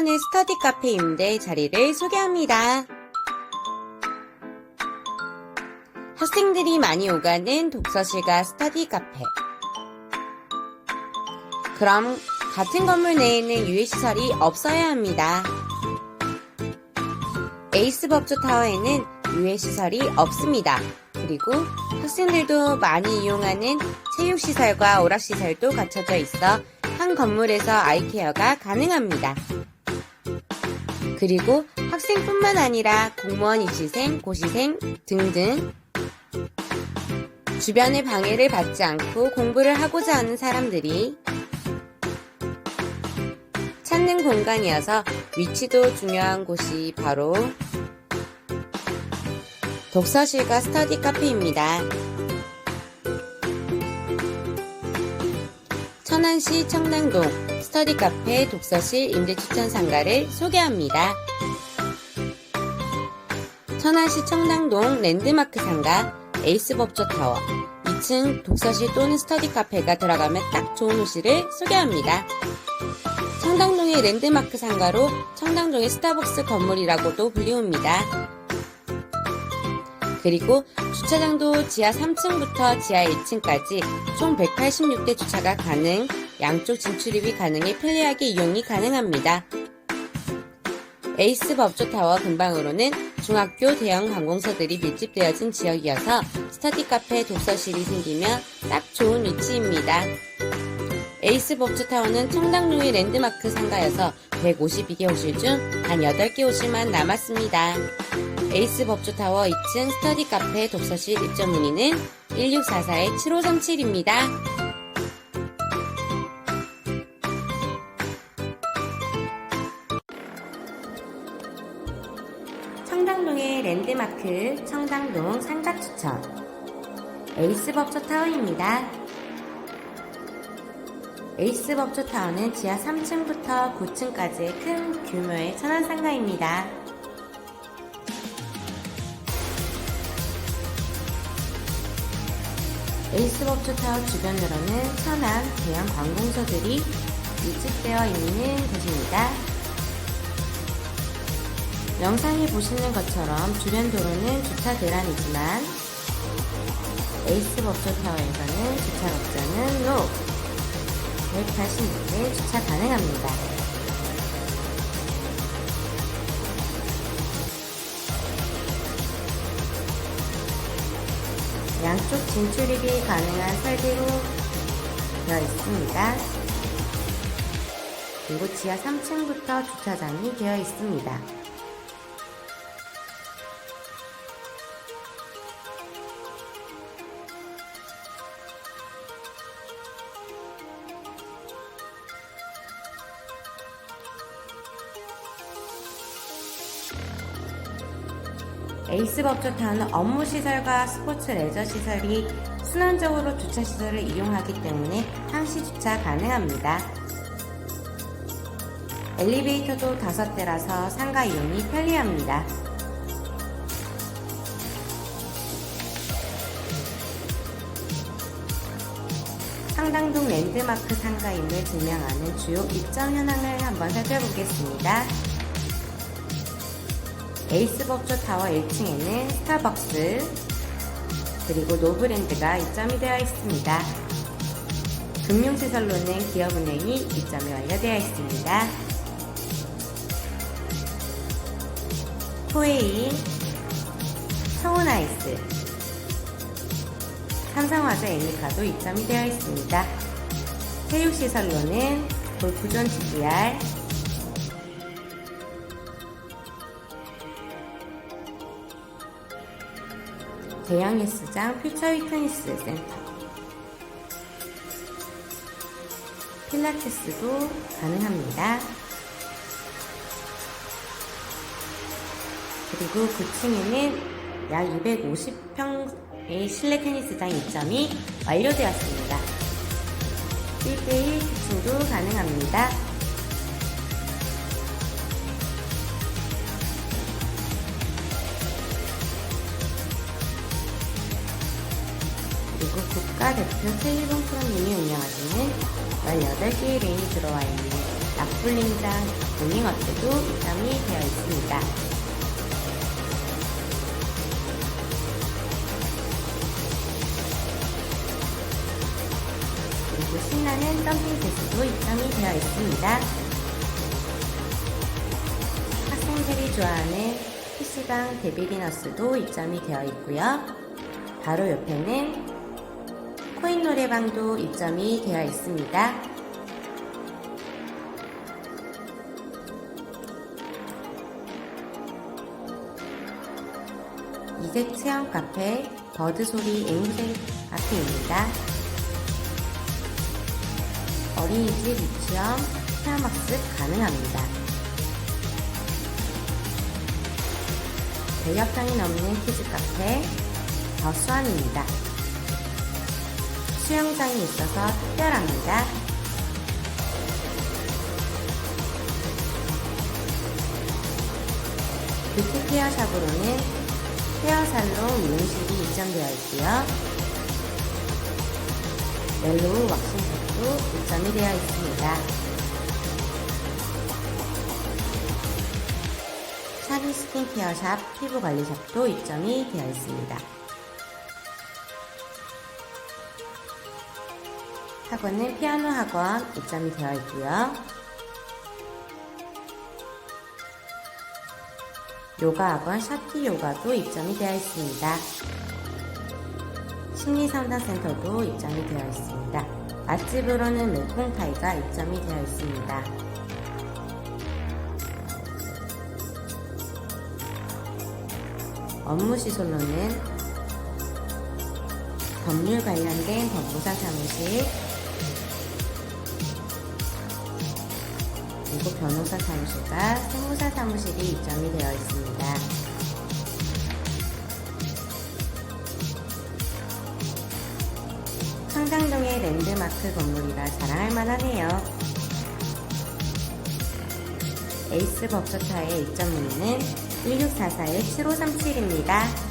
천안의 스터디 카페 임대 자리를 소개합니다. 학생들이 많이 오가는 독서실과 스터디 카페. 그럼 같은 건물 내에는 유해시설이 없어야 합니다. 에이스 법조 타워에는 유해시설이 없습니다. 그리고 학생들도 많이 이용하는 체육시설과 오락시설도 갖춰져 있어 한 건물에서 아이케어가 가능합니다. 그리고 학생뿐만 아니라 공무원 입시생, 고시생 등등 주변의 방해를 받지 않고 공부를 하고자 하는 사람들이 찾는 공간이어서 위치도 중요한 곳이 바로 독서실과 스터디 카페입니다. 천안시 청량동 스터디 카페 독서실 임대 추천 상가를 소개합니다. 천안시 청량동 랜드마크 상가 에이스 법조 타워 2층 독서실 또는 스터디 카페가 들어가면 딱 좋은 호실을 소개합니다. 청담동의 랜드마크 상가로 청담동의 스타벅스 건물이라고도 불리웁니다. 그리고 주차장도 지하 3층부터 지하 1층까지 총 186대 주차가 가능, 양쪽 진출입이 가능해 편리하게 이용이 가능합니다. 에이스 법조타워 근방으로는 중학교 대형 관공서들이 밀집되어진 지역이어서 스터디 카페 독서실이 생기면 딱 좋은 위치입니다. 에이스 법조타워는 청담동의 랜드마크 상가여서 152개 호실 중 단 8개 호실만 남았습니다. 에이스 법조타워 2층 스터디 카페 독서실 입점 문의는 1644-7537입니다. 청담동의 랜드마크 청담동 상가 추천 에이스 법조타워입니다. 에이스 법조타워는 지하 3층부터 9층까지의 큰 규모의 천안상가입니다. 에이스 법조타워 주변으로는 천안 대형 관공서들이 밀집되어 있는 곳입니다. 영상에 보시는 것처럼 주변 도로는 주차 대란이지만 에이스 법조타워에서는 주차 걱정은 NO! 186대 주차 가능합니다. 양쪽 진출입이 가능한 설계로 되어 있습니다. 그리고 지하 3층부터 주차장이 되어 있습니다. 에이스 법조타운은 업무 시설과 스포츠 레저 시설이 순환적으로 주차 시설을 이용하기 때문에 항시 주차 가능합니다. 엘리베이터도 5대라서 상가 이용이 편리합니다. 상당동 랜드마크 상가임을 증명하는 주요 입점 현황을 한번 살펴보겠습니다. 에이스 법조 타워 1층에는 스타벅스 그리고 노브랜드가 입점이 되어 있습니다. 금융시설로는 기업은행이 입점이 완료되어 있습니다. 코웨이, 서운아이스, 삼성화재 애니카도 입점이 되어 있습니다. 체육시설로는 골프존 GDR, 대형 헬스장 퓨처 휘트니스 센터 필라테스도 가능합니다. 그리고 9층에는 약 250평의 실내 테니스장 입점이 완료되었습니다. 1대1 층도 가능합니다. 국가대표 최일봉 프로님이 운영하시는 18개의 레인이 들어와 있는 낙불림장, 공잉어트도 입점이 되어 있습니다. 그리고 신나는 덤핑 기수도 입점이 되어 있습니다. 학생들이 좋아하는 PC방 데빌리너스도 입점이 되어 있고요. 바로 옆에는 코인 노래방도 입점이 되어 있습니다. 이색 체험 카페 버드소리 앵무새 앞에입니다. 어린이집 유치원 체험학습 가능합니다. 대역상이 넘는 키즈 카페 더 수완입니다. 수영장이 있어서 특별합니다. 뷰티 케어샵으로는 헤어살롱 미용실이 입점되어 있고요. 멜로우 왁싱샵도 입점이 되어 있습니다. 샤비 스킨케어샵, 피부관리샵도 입점이 되어 있습니다. 학원은 피아노 학원 입점이 되어 있고요. 요가 학원 샤티 요가도 입점이 되어 있습니다. 심리상담센터도 입점이 되어 있습니다. 맛집으로는 맥콩타이가 입점이 되어 있습니다. 업무시설로는 법률 관련된 법무사 사무실, 그리고 변호사 사무실과 세무사 사무실이 입점이 되어 있습니다. 청담동의 랜드마크 건물이라 자랑할 만하네요. 에이스 법조타의 입점 문의는 1644-7537입니다.